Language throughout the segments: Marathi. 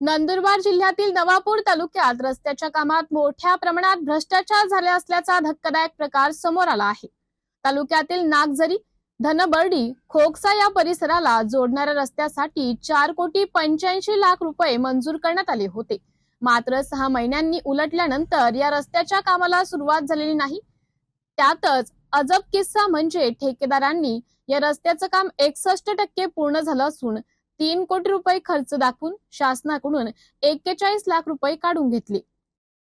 नंदुरबार जिल्ह्यातील नवापूर तालुक्यात रस्त्याच्या कामात मोठ्या प्रमाणात भ्रष्टाचार झाले असल्याचा धक्कादायक प्रकार समोर आला आहे. तालुक्यातील नागझरी धनबर्डी खोकसा या परिसराला जोडणाऱ्या रस्त्यासाठी चार कोटी पंच्याऐंशी लाख रुपये मंजूर करण्यात आले होते. मात्र सहा महिन्यांनी उलटल्यानंतर या रस्त्याच्या कामाला सुरुवात झालेली नाही. त्यातच अजब किस्सा म्हणजे ठेकेदारांनी या रस्त्याचं काम एकसष्ट टक्के पूर्ण झालं असून तीन कोटी रुपये खर्च दाखवून शासनाकडून एक्केचाळीस लाख रुपये काढून घेतले.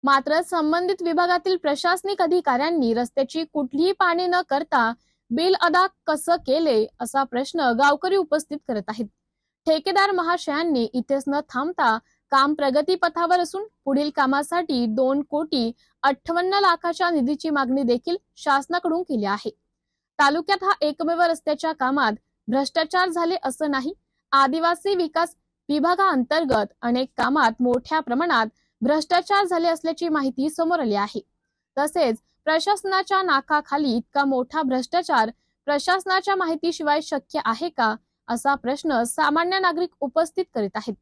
मात्र संबंधित विभागातील प्रशासनिक अधिकाऱ्यांनी रस्त्याची कुठलीही पाणी न करता बिल अदा कसं केले असा प्रश्न गावकरी उपस्थित करत आहेत. ठेकेदार महाशयांनी इथेच न थांबता काम प्रगतीपथावर असून पुढील कामासाठी दोन कोटी अठ्ठावन्न लाखाच्या निधीची मागणी देखील शासनाकडून केली आहे. तालुक्यात हा एकमेव रस्त्याच्या कामात भ्रष्टाचार झाले असं नाही आदिवासी विकास विभागाअंतर्गत अनेक कामात मोठ्या प्रमाणात भ्रष्टाचार झाले असल्याची माहिती समोर आली आहे. तसेच प्रशासनाच्या नाकाखाली इतका मोठा भ्रष्टाचार प्रशासनाच्या माहितीशिवाय शक्य आहे का असा प्रश्न सामान्य नागरिक उपस्थित करीत आहेत.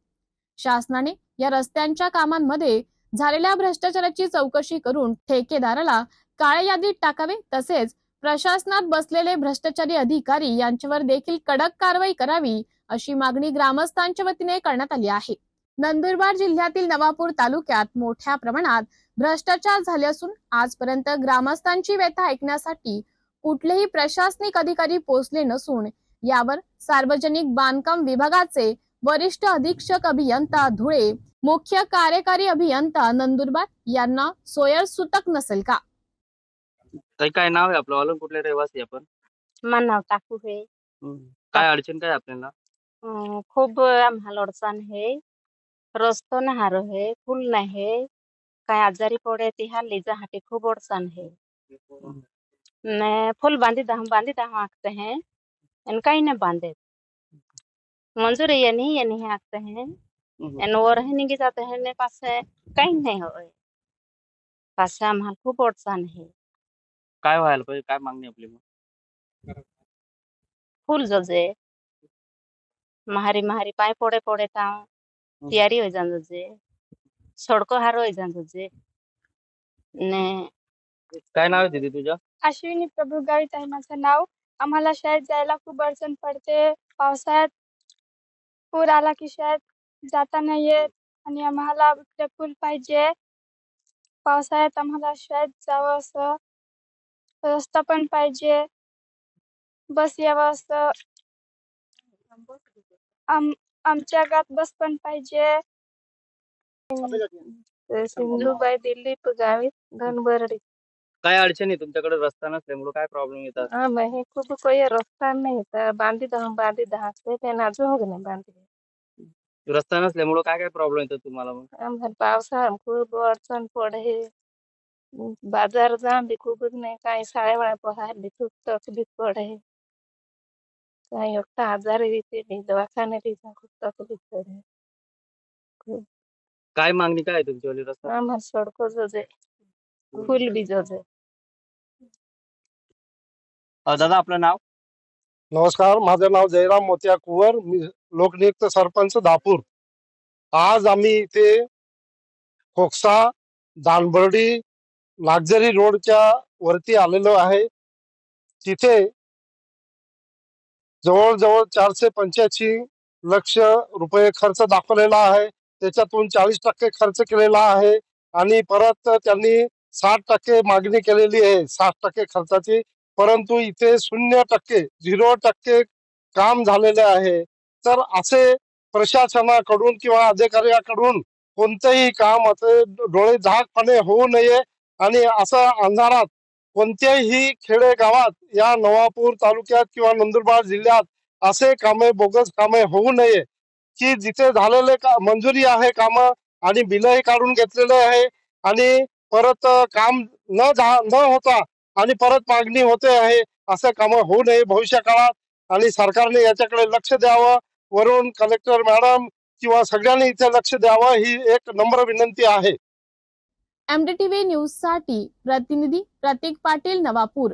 शासनाने या रस्त्यांच्या कामांमध्ये झालेल्या भ्रष्टाचाराची चौकशी करून ठेकेदाराला काळ्या यादीत टाकावे तसेच प्रशासनात बसलेले भ्रष्टाचारी अधिकारी यांच्यावर देखील कडक कारवाई करावी अशी मागणी ग्रामस्थांच्या वतीने करण्यात आली आहे. नंदुरबार जिल्ह्यातील नवापूर तालुक्यात मोठ्या प्रमाणात भ्रष्टाचार झाले असून आजपर्यंत ग्रामस्थांची व्यथा ऐकण्यासाठी कुठलेही प्रशासनिक अधिकारी पोहोचले नसून यावर सार्वजनिक बांधकाम विभागाचे वरिष्ठ अधीक्षक अभियंता धुळे मुख्य कार्यकारी अभियंता नंदुरबार यांना सोयर सुतक नसेल का? ताई काय नाव आहे आपलं? कुठले रहिवासी आपण? नाव टाकू आहे काय अडचण काय आपल्याला? अं, खूप आम्हाला अडचण आहे. रस्तो नाही हारो है पूल नाही. है काय आजारी पडे ती हाली जहाटी खूप अडचण है ने फूल बांधी दह बांधी दह आंकते हैं. इन कहीं नहीं बांधे मंजूर ये नहीं ये नहीं आंकते हैं. इन वो रह नहीं जाते हैं ने पास. है, कहीं नहीं हो पास आम्हाला खूप अडचण है काय व्हायला पाहिजे? काय मागणी आपली मग? फूल जो जे माहारी माहारी पाय पड़े पड़े ता तैयारी हो जान जे सड़को हारो हो जान जे ने काय नाव आहे दीदी तुझ्या अश्विनी प्रभू गावित आहे माझं नाव आम्हाला शाळेत जायला खूप अडचण पडते पावसाळ्यात पूर आला की शाळेत जाता नाही येत आणि आम्हाला इकडे पूल पाहिजे पावसाळ्यात आम्हाला शाळेत जावं असं रस्ता पण पाहिजे बस यावं असं आम आमच्या गावात बस पण पाहिजे सिंधुबाई दिलीप गावित धनबरडी. काय अडचण आहे? तुमच्याकडे रस्ता नसल्यामुळे काय प्रॉब्लेम येतात? हाँ हे खूप कोई रस्ता नहीं. था बांधी दह बांधी दहा से ते नाजू हो गए बांधी. रस्ता नसल्यामुळे काय काय प्रॉब्लेम येतात तुम्हाला मग? आम्हाला खूप अडचण पडे बाजार जा बी खूपच नाही. काही शाळेवाळा पहायला खूप तकलीफ पडे काही एकटा आजारी दवाखान्यात खूप तकलीफ काय मागणी काय आहे तुमच्यावाली रस्ता आम्हाला सडको जो जे फुल बी जो जे अ, दादा आपलं नाव नमस्कार माझं नाव जयराम मोत्या कुवर मी लोकनियुक्त सरपंच दापूर आज आम्ही इथे खोकसा दानबर्डी नागझरी रोडच्या वरती आलेलो आहे तिथे जवळजवळ चारशे पंच्याऐंशी लक्ष रुपये खर्च दाखवलेला आहे. त्याच्यातून चाळीस टक्के खर्च केलेला आहे. आणि परत त्यांनी साठ टक्के मागणी केलेली आहे. साठ टक्के खर्चाची. परंतु इथे शून्य टक्के झिरो टक्के काम झालेले आहे. तर असे प्रशासनाकडून किंवा अधिकाऱ्याकडून कोणतेही काम असे डोळे झाकपणे होऊ नये. आणि असं अंधारात कोणत्याही खेडेगावात या नवापूर तालुक्यात किंवा नंदुरबार जिल्ह्यात असे कामे बोगस कामे होऊ नये की जिथे झालेले का मंजुरी आहे काम आणि बिलही काढून घेतलेले आहे आणि परत काम न झा न होता आणि परत मागणी होते आहे असं काम होऊ नये भविष्य काळात आणि सरकारने याच्याकडे लक्ष द्यावं. वरून कलेक्टर मॅडम किंवा सगळ्यांनी इथे लक्ष द्यावं ही एक नम्र विनंती आहे. एमडीटीव्ही न्यूजसाठी प्रतिनिधी प्रतीक पाटील नवापूर.